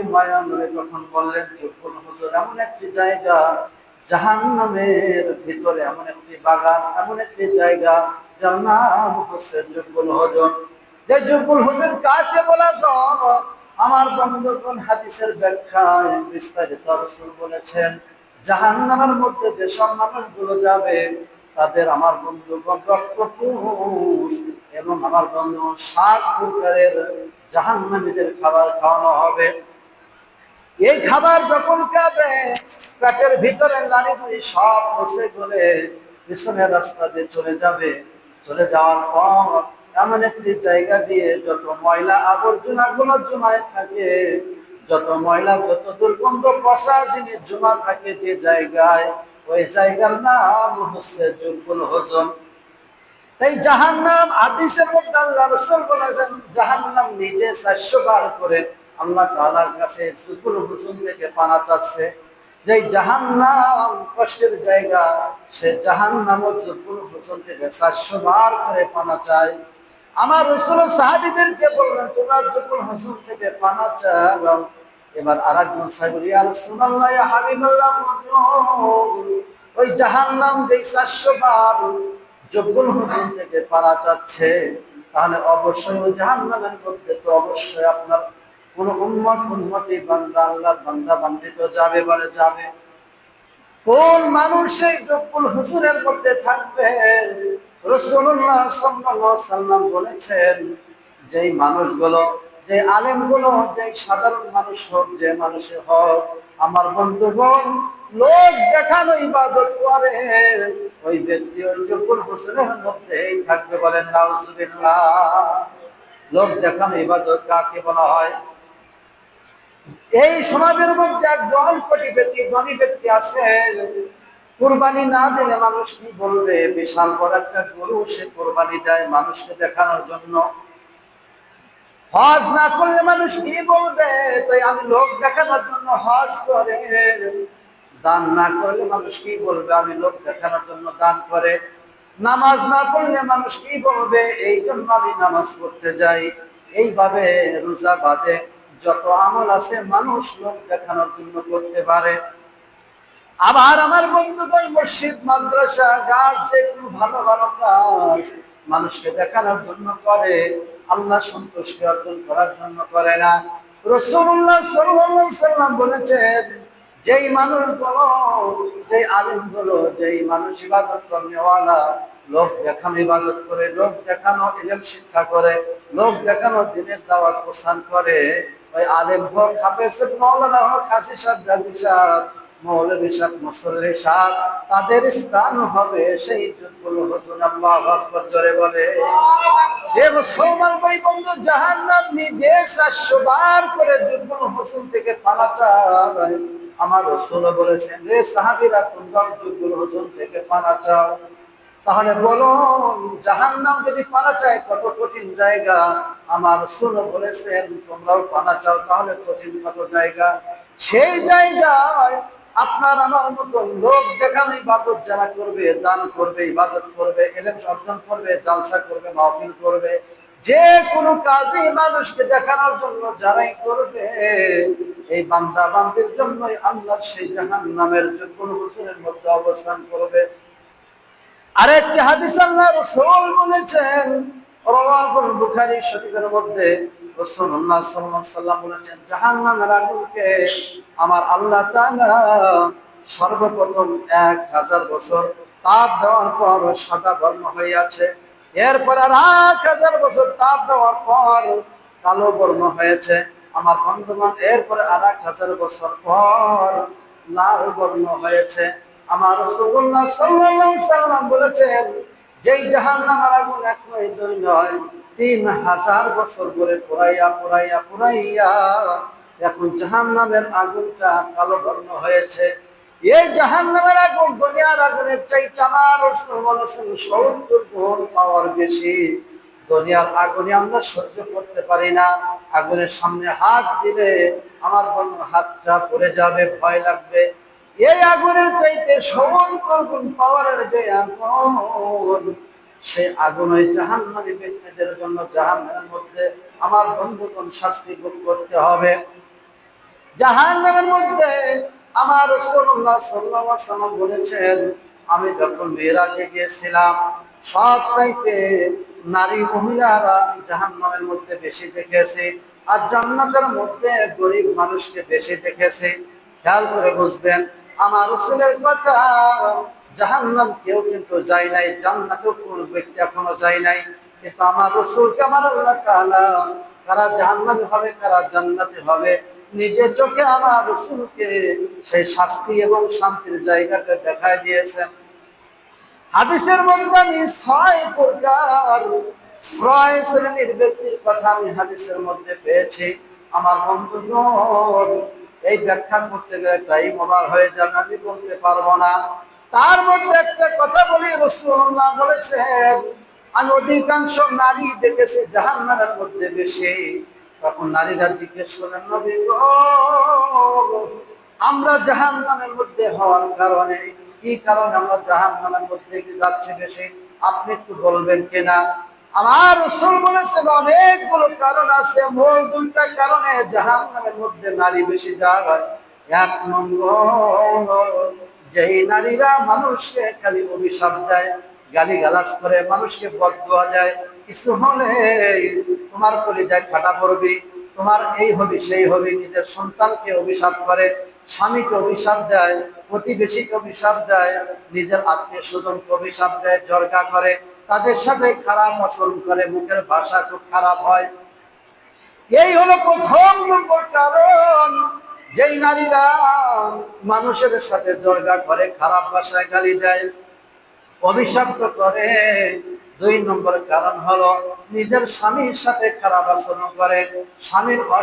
নবী বললেন যুগল হুজুর, এমন একটি জায়গা জাহান নামের ভিতরে এমন একটি বাগান, এমন একটি জায়গা যে আমার বন্ধুগণ হাদিসের ব্যাখ্যায় বিস্তারিত বলেছেন জাহান নামের মধ্যে যেসব মানুষগুলো যাবে, তাদের আমার বন্ধুগণ রক্তপুষ এবং আমার বন্ধু সাত প্রকারের জাহান্নামীদের খাবার খাওয়ানো হবে। এই খাবার যখন খাবে, পেটের ভিতরে লাড়ি বুড়ি সব বসে গলে পিছনের রাস্তা দিয়ে চলে যাবে। চলে যাওয়ার পর এমন একটি জায়গা দিয়ে যত ময়লা আবর্জনা গুলো জমায় থাকে, যত ময়লা, যত দুর্গন্ধ পচা জিনিস জমা থাকে যে জায়গায়, ওই জায়গার নাম হচ্ছে জুব্বুল হজম। তাই জাহান্নাম আদিসের মধ্যে আল্লাহ রসুল বলেছেন, জাহান্নাম নিজে চারশো বার করে আল্লাহ তাআলার কাছে সুকুল হুসুন থেকে পানা চাচ্ছে যে জাহান্নাম কষ্টের জায়গা, সে জাহান্নাম ও সুকুল হুসুন থেকে চারশো বার করে পানা চায়। আমার রসুল সাহাবিদেরকে বললেন, তোমরা জুকুল হুসুন থেকে পানা চাও। এবার আর একজন সাহেব ওই জাহান্নাম যেই চারশো বার জব্বুল হুসেন থেকে পারা যাচ্ছে তাহলে অবশ্যই ওই জাহান্নামের মধ্যে তো অবশ্যই আপনার কোন উন্মত উন্মতি বান্দা, আল্লাহর বান্দা বান্দি তো যাবে, বলে যাবে। কোন মানুষ সেই জব্বুল হুসুরের মধ্যে থাকবে? রসুল্লাহ সাল্লাম বলেছেন, যেই মানুষগুলো যে আলেমগুলো যে সাধারণ মানুষ হোক, যে মানুষে হোক, আমার বন্ধুগণ, লোক দেখানো ইবাদত করে। ওই ব্যক্তি ওই জব্বুল হোসেনের মধ্যেই থাকবে বলেন নাউজুবিল্লাহ। লোক দেখানো ইবাদত কাকে বলা হয়? এই সমাজের মধ্যে একজন কোটি ব্যক্তি, ধনী ব্যক্তি আছে। কোরবানি না দিলে মানুষ কি বলবে? বিশাল বড় একটা গরু, সে কোরবানি দেয় মানুষকে দেখানোর জন্য। হজ না করলে মানুষ কি বলবে? তাই আমি লোক দেখানোর জন্য হজ করে। দান না করলে মানুষ কি বলবে? আমি লোক দেখানোর জন্য দান করে। নামাজ না পড়লে মানুষ কি বলবে? এই জন্য আমি নামাজ পড়তে যাই। এইভাবে রোজা বাদে যত আমল আছে, মানুষ লোক দেখানোর জন্য করতে পারে। আবার আমার বন্ধুগণ মসজিদ, মাদ্রাসা, গাছ যেগুলো ভালো ভালো কাজ মানুষকে দেখানোর জন্য করে, আল্লাহ সন্তুষ্টি অর্জন করার জন্য করে না। রসুল্লাহ সাল্লাম বলেছেন, যেই মানুষ বলো, যেই আলিম বলো, যেই মানুষ ইবাদত করেওয়ালা লোক দেখানো ইবাদত করে, লোক দেখানো ইলেম শিক্ষা করে, লোক দেখানো দিনের দাওয়াত প্রসান করে ওই আলেম হোক হাফেজ মৌলানা হোক কাজী সাহেব গাজী সাহেব, মৌলবী সাহেব মুসল্লি সাহেব, তাদের স্থান হবে সেই হোসেন আল্লাহ আকবর, জোরে বলে। এ মুসলমান ভাই বন্ধু জাহান্নাম নিজে চারশো বার করে যুগল হোসেন থেকে পালা চায় আমার রসুল বলেছেন রে সাহাবিরা, তোমরাও যুগল হোসেন থেকে পালা চাও। তাহলে বলো জাহান নাম যদি পানা চায় কত কঠিন জায়গা? আমার রসুল বলেছেন, তোমরাও পানা চাও, তাহলে কঠিন কত জায়গা? সেই জায়গায় আপনার আমার মতো লোক দেখানো ইবাদত যারা করবে, দান করবে, ইবাদত করবে, এলেম অর্জন করবে, জালসা করবে, মাহফিল করবে, যে কোনো কাজে মানুষকে দেখানোর জন্য যারাই করবে, এই বান্দা বান্দির জন্যই আল্লাহ সেই জাহান নামের কোন বছরের মধ্যে অবস্থান করবে। আরেকটি হাদিস আল্লাহ রসুল বলেছেন রাওয়াহুল বুখারী শরীফের মধ্যে রাসূলুল্লাহ সাল্লাল্লাহু আলাইহি সাল্লাম বলেছেন জাহান্নামের আগুনকে আমার আল্লাহ তাআলা সর্বপ্রথম এক হাজার বছর তাপ দেওয়ার পর সাদা বর্ণ হয়ে আছে এরপর আর এক হাজার বছর তাপ দেওয়ার পর কালো বর্ণ হয়েছে। আমার বন্ধুগণ, এরপরে আর এক হাজার বছর পর লাল বর্ণ হয়েছে। আমার রসুল্লাহ সাল্লাল্লাহু সাল্লাম বলেছেন, যেই জাহান্নামের আগুন এক নয় দুই নয়, তিন হাজার বছর ধরে পুরাইয়া পুরাইয়া পুরাইয়া এখন জাহান্নামের আগুনটা কালো বর্ণ হয়েছে। এই জাহান্নামের আগুন দুনিয়ার আগুনের চাইতে আমার বলেছেন সত্তর গুণ পাওয়ার বেশি। দুনিয়ার আগুনে আমরা সহ্য করতে পারি না। আগুনের সামনে হাত দিলে আমার কোনো হাতটা পড়ে যাবে, ভয় লাগবে। এই আগুনের চাইতে সত্তর গুণ পাওয়ারের যে আগুন সেই আগুন ওই জাহান্নামী ব্যক্তিদের জন্য জাহান্নামের মধ্যে আমার বন্ধুগণ শাস্তি ভোগ করতে হবে। জাহান নামের মধ্যে আমার রসুল্লাহ সাল্লাহ সাল্লাম বলেছেন, আমি যখন মেয়েরাজে গিয়েছিলাম, সব চাইতে নারী মহিলারা আমি জাহান নামের মধ্যে বেশি দেখেছি আর জান্নাতের মধ্যে গরিব মানুষকে বেশি দেখেছি। খেয়াল করে বুঝবেন আমার রসুলের কথা। জাহান্নাম কেউ কিন্তু যায় নাই, জান্নাতেও কোন ব্যক্তি এখনও যায় নাই। কিন্তু আমার রসুলকে আমার আল্লাহ তাআলা কারা জাহান্নামে হবে, কারা জান্নাতে হবে, নিজের চোখে আমার রসুলকে সেই শাস্তি এবং শান্তির জায়গাটা দেখায় দিয়েছেন। হাদিসের মধ্যে আমি ছয় প্রকার, ছয় শ্রেণির ব্যক্তির কথা আমি হাদিসের মধ্যে পেয়েছি। আমার বন্ধুগণ এই ব্যাখ্যা করতে গেলে টাইম ওভার হয়ে যাবে, আমি বলতে পারব না। তার মধ্যে একটা কথা বলি রসুল্লাহ বলেছেন আমি অধিকাংশ নারী দেখেছি জাহান্নামের মধ্যে বেশি। তখন নারীরা জিজ্ঞেস করলেন নবী আমরা জাহান নামের মধ্যে হওয়ার কারণে কি কারণে আমরা জাহান নামের মধ্যে যাচ্ছি বেশি? আপনি একটু বলবেন কিনা? আমার রসুল বলেছেন, অনেকগুলো কারণ আছে, মূল দুইটা কারণে জাহান নামের মধ্যে নারী বেশি যায় এক নম্বর যেই নারীরা মানুষকে খালি অভিশাপ দেয় গালি গালাজ করে, মানুষকে বদুয়া দেয় কিছু হলে তোমার কলিজায় ফাটা পড়বি, তোমার এই হবি, সেই হবি, নিজের সন্তানকে অভিশাপ করে, স্বামীকে অভিশাপ দেয়, প্রতিবেশীকে অভিশাপ দেয়, নিজের আত্মীয় স্বজনকে অভিশাপ দেয়, জর্গা করে তাদের সাথে খারাপ আচরণ করে, মুখের ভাষা খুব খারাপ হয়। এই হলো প্রথম নম্বর কারণ। যেই নারীরা মানুষের সাথে জর্গা করে, খারাপ ভাষায় গালি দেয় অভিশপ্ত করে, দুই নম্বর কারণ হলো নিজের স্বামীর সাথে খারাপ আচরণ করে। স্বামীর